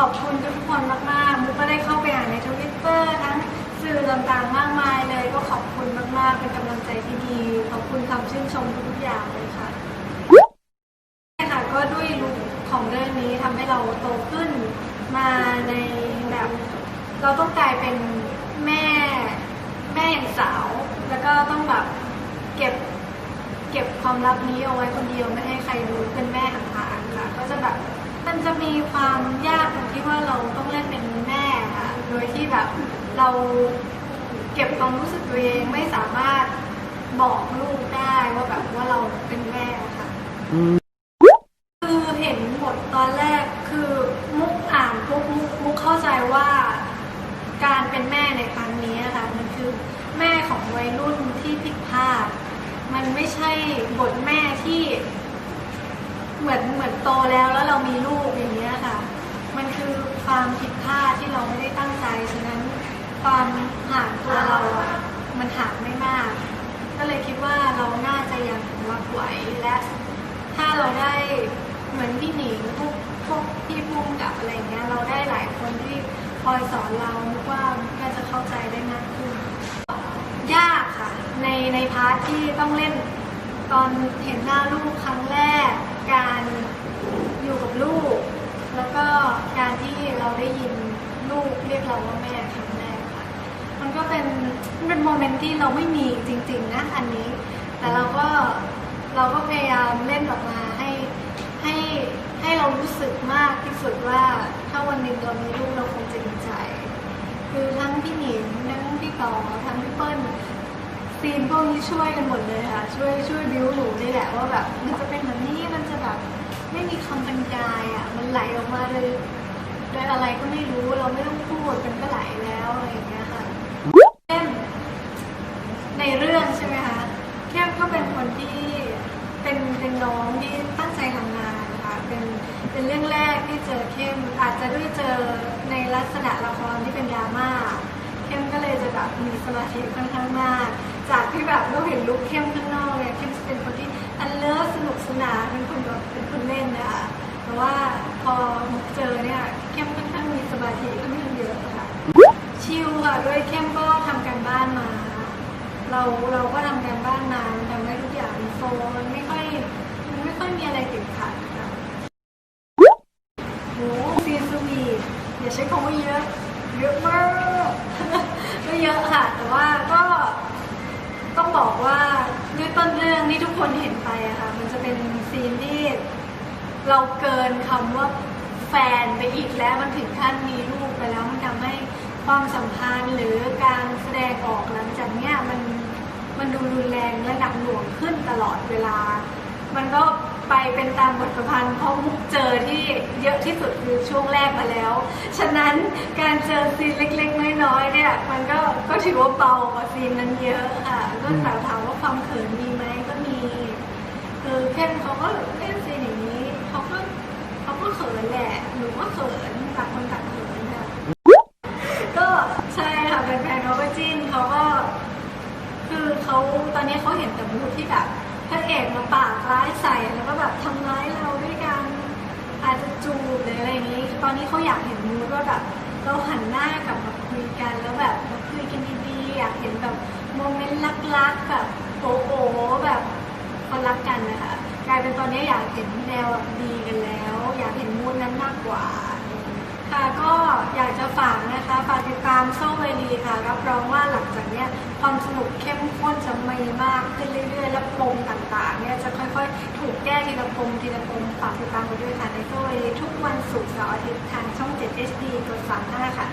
ขอบคุณทุกคนมากๆมุกก็ได้เข้าไปอ่านในทวิตเตอร์ทั้งสื่อต่างๆมากมายเลยก็ขอบคุณมากๆเป็นกำลังใจที่ดีขอบคุณคำชื่นชมทุกๆอย่างเลยค่ะใช่ค่ะก็ด้วยลุคของเรื่องนี้ทำให้เราโตขึ้นมาในแบบเราต้องกลายเป็นแม่แม่อย่างสาว แล้วก็ต้องแบบเก็บเก็บความลับนี้เอาไว้คนเดียวไม่ให้ใครรู้เป็นแม่ห่างๆค่ะ ก็จะแบบมันจะมีความยาก เราต้องเล่นเป็นแม่ค่ะโดยที่แบบเราเก็บความรู้สึกตัวเองไม่สามารถบอกลูกได้ว่าแบบว่าเราเป็นแม่ค่ะคือเห็นบทตอนแรกคือมุกอ่านปุ๊บมุกมุกเข้าใจว่า การเป็นแม่ในครั้งนี้อะค่ะมันคือแม่ของวัยรุ่นที่ผิดพลาดมันไม่ใช่บทแม่ที่ เหมือนเหมือนโตแล้วแล้วเรามีลูกอย่างเงี้ยค่ะ มันคือความผิดพลาดที่เราไม่ได้ตั้งใจ ฉะ นั้นความห่างตัวเราอะมันห่างไม่มาก ก็เลยคิดว่าเราน่าจะยังรับไหวและ ถ้าเราได้เหมือนพี่หนิงพวกพวกพี่พุ่มกับอะไรเงี้ย เราได้หลายคนที่คอยสอนเรานึกว่าน่าจะเข้าใจได้มากขึ้น ยากค่ะ ในในพาร์ทที่ต้องเล่น ตอนเห็นหน้าลูกครั้งแรก การอยู่กับลูก แล้วก็การที่เราได้ยินลูกเรียกเราว่าแม่ มันเป็นโมเมนต์ที่เราไม่มีจริง ๆ นะอันนี้ แต่เราก็เราก็พยายามเล่นออกมาให้ให้ให้เรารู้สึกมากที่สุดว่าถ้าวันหนึ่งเรามีลูกเราคงจะดีใจ คือทั้งพี่หนิงทั้งพี่ต่อทั้งพี่เปิ้ลซีนพวกนี้ช่วยกันหมดเลยค่ะ ช่วยช่วยบิวหนูนี่แหละว่าแบบมันจะเป็นแบบนี้มันจะแบบไม่มีคำบรรยายอะมันไหลออกมาเลยโดยอะไรก็ไม่รู้เราไม่ต้องพูดมันก็ไหลแล้วอะไรอย่างเงี้ยค่ะเข้ม ใช่ไหมคะเข้มก็เป็นคนที่เป็นเป็นน้องที่ตั้งใจทำงานค่ะเป็นเป็นเรื่องแรกที่เจอเข้มอาจจะด้วยเจอในลักษณะละครที่เป็นดราม่าเข้มก็เลยจะแบบมีสมาธิค่อนข้างมาก จากที่แบบเราเห็นลุคเข้มข้างนอกเนี่ยเข้มจะเป็นคนที่อันเลิศสนุกสนานเป็นคนแบบเป็นคนเล่นนะคะแต่ว่าพอเจอเนี่ยเข้มค่อนข้างมีสมาธิค่อนข้างเยอะค่ะชิลค่ะด้วยเข้มก็ทำการบ้านมา เราเราก็ทำการบ้านมานทำได้ทุกอย่างโฟล์มันไม่ค่อยมันไม่ค่อยมีอะไรติดขัดค่ะโหซีนสวีทอย่าใช้คำว่าเยอะเยอะมากก็เยอะค่ะ แต่ว่าก็ต้องบอกว่าด้วยต้นเรื่องที่ทุกคนเห็นไปอะค่ะ มันจะเป็นซีนที่เราเกินคำว่าแฟนไปอีกแล้วมันถึงขั้นมีลูกไปแล้วมันทำให้ความสัมพันธ์หรือการแสดงออกหลัง ตลอดเวลา มันก็ไปเป็นตามบทประพันธ์เพราะมุกเจอที่เยอะที่สุดคือช่วงแรกมาแล้ว ฉะนั้นการเจอซีนเล็กๆ น้อยๆเนี่ยมันก็ก็ถือว่าเบากว่าซีนนั้นเยอะค่ะก็แต่ถามว่าความเขินมีไหมก็มี คือเข้มเขาก็เล่นซีนอย่างนี้เขาก็เขาก็เขินแหละหนูก็เขินต่างคนต่างเขินค่ะก็ใช่ค่ะแฟนๆเขาก็จิ้นเขาก็ คือเขาตอนนี้เขาเห็นแต่มูดที่แบบ ปากร้ายใส่แล้วก็แบบทำร้ายเราด้วยการอาจจะจูบหรืออะไรอย่างนี้ ตอนนี้เขาอยากเห็นมูดว่าแบบเราหันหน้ากลับมาคุยกันแล้วแบบมาคุยกันดีๆอยากเห็นแบบโมเมนต์รักๆแบบโอ้โหแบบคนรักกันนะคะกลายเป็นตอนนี้อยากเห็นแนวแบบดีกันแล้ว อยากเห็นมูดนั้นมากกว่า ค่ะก็อยากจะฝากนะคะฝากติดตามโซ่เวลีค่ะ รับรองว่าหลังจากเนี้ยความสนุกเข้มข้นจะมีมากขึ้นเรื่อยๆ และปมต่างๆเนี่ยจะค่อยๆ ถูกแก้ทีละปมทีละปมฝากติดตามกันด้วยค่ะในโซ่เวลีทุกวันศุกร์เสาร์อาทิตย์ทางช่อง 7 HD กด35ค่ะ